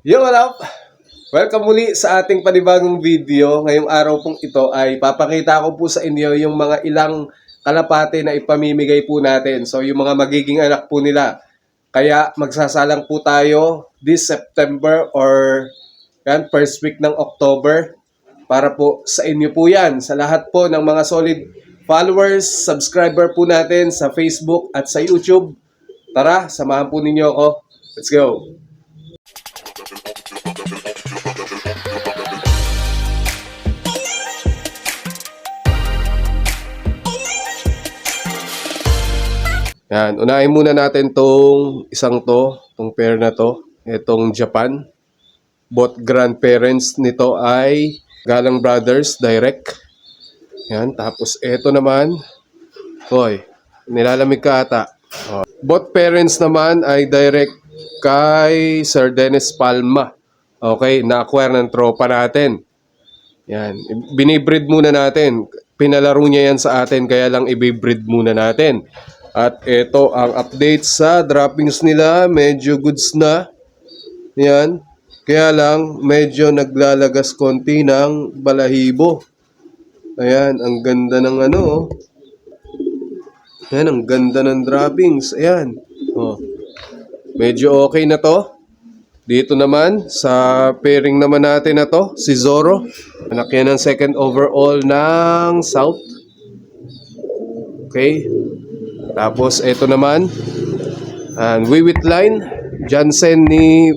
Yo, what up? Welcome muli sa ating panibagong video. Ngayong araw pong ito ay papakita ko po sa inyo yung mga ilang kalapate na ipamimigay po natin. So, yung mga magiging anak po nila. Kaya magsasalang po tayo this September or yan, first week ng October para po sa inyo po yan. Sa lahat po ng mga solid followers, subscriber po natin sa Facebook at sa YouTube. Tara, samahan po ninyo ako. Let's go! Yan, unahin muna natin tong isang to, tong pair na to, itong Japan. Both grandparents nito ay Galang Brothers Direct. Yan, tapos ito naman, hoy, nilalamig ka ata. Oh. Both parents naman ay direct kay Sir Dennis Palma. Okay, na-acquire ng tropa natin. Yan, binibreed muna natin. Pinalaro niya yan sa atin, kaya lang ibibreed muna natin. At ito ang update sa droppings nila. Medyo goods na. Yan. Kaya lang, medyo naglalagas konti ng balahibo. Ayan, ang ganda ng ano. oh. Ayan, ang ganda ng droppings. Ayan. Oh. Medyo okay na to. Dito naman, sa pairing naman natin na to, si Zoro. Anak yan ng second overall ng South. Okay. Tapos, ito naman, and Wiwit line, Jansen ni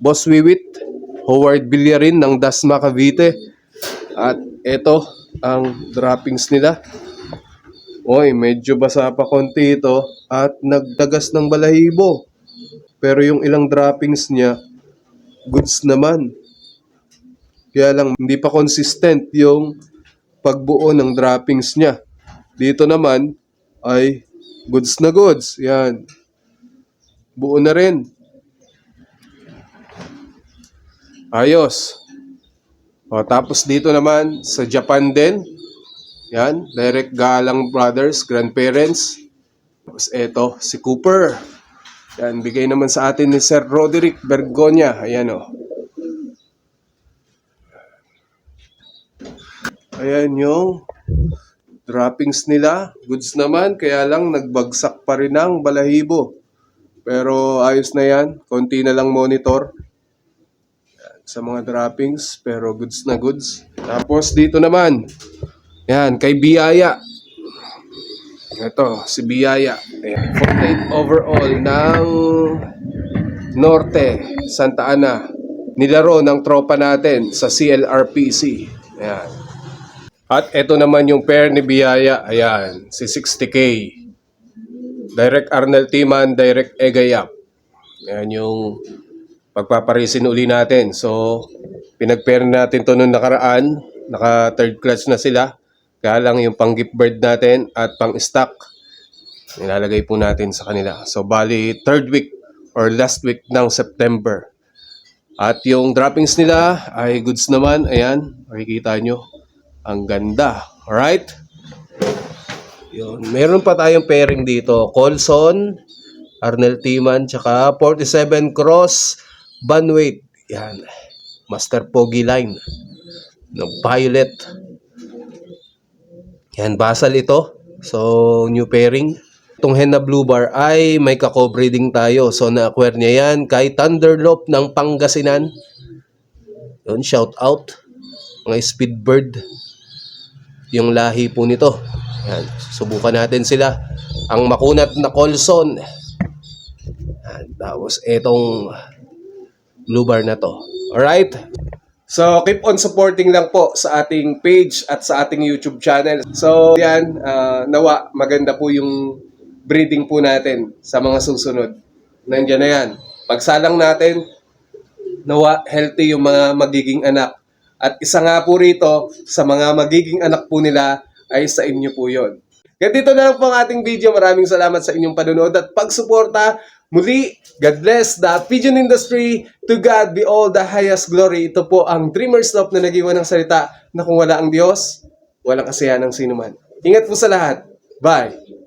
Boss Wiwit, Howard Villarin ng Dasma Cavite. At ito, ang droppings nila. Oy, medyo basa pa konti ito at nagdagas ng balahibo. Pero yung ilang droppings niya, goods naman. Kaya lang, hindi pa consistent yung pagbuo ng droppings niya. Dito naman, ay goods na goods. Yan. Buo na rin. Ayos. O, tapos dito naman, sa Japan din. Yan, direct Galang Brothers, grandparents. Tapos eto, si Cooper. Yan, bigay naman sa atin ni Sir Roderick Bergonya. Ayan o. Ayan yung droppings nila. Goods naman, kaya lang nagbagsak pa rin ang balahibo. Pero ayos na yan. Konti na lang monitor sa mga droppings. Pero goods na goods. Tapos dito naman, yan, kay Biyaya. Ito, si Biyaya. Ayan, 48 overall ng Norte, Santa Ana. Nilaro ng tropa natin sa CLRPC. Ayan. At ito naman yung pair ni Biyaya. Ayan, si 60K. Direct Arnel Timan, Direct Egayap. Ayan yung pagpaparisin uli natin. So, pinag-pair natin to nung nakaraan. Naka third clutch na sila. Kaya lang yung pang gift bird natin at pang stock, nilalagay po natin sa kanila. So, bali, third week or last week ng September. At yung droppings nila ay goods naman. Ayan, makikita nyo. Ang ganda. Alright? Yun. Meron pa tayong pairing dito. Colson, Arnel Timan, tsaka 47 Cross, Banweight. Yan. Master Pogi line. Ng Violet. Yan, basal ito. So, new pairing. Itong Henna Blue Bar ay may kako-breeding tayo. So, na-acquire niya yan kay Thunderlope ng Pangasinan. Yun, shout out. Mga Speedbird. Yung lahi po nito. Yan, subukan natin sila. Ang makunat na Colson. Yan, tapos itong blue bar na to. Alright? So, keep on supporting lang po sa ating page at sa ating YouTube channel. So, yan, ah, nawa, maganda po yung breeding po natin sa mga susunod. Nandiyan na yan. Pagsalang natin, nawa, healthy yung mga magiging anak. At isa nga po rito, sa mga magiging anak po nila, ay sa inyo po yon. Kaya dito na lang po ang ating video. Maraming salamat sa inyong panonood at pagsuporta. Muli, God bless the pigeon industry. To God be all the highest glory. Ito po ang Dreamer's Love na nag-iwan ng salita na kung wala ang Diyos, walang kasiyahan ng sino man. Ingat po sa lahat. Bye!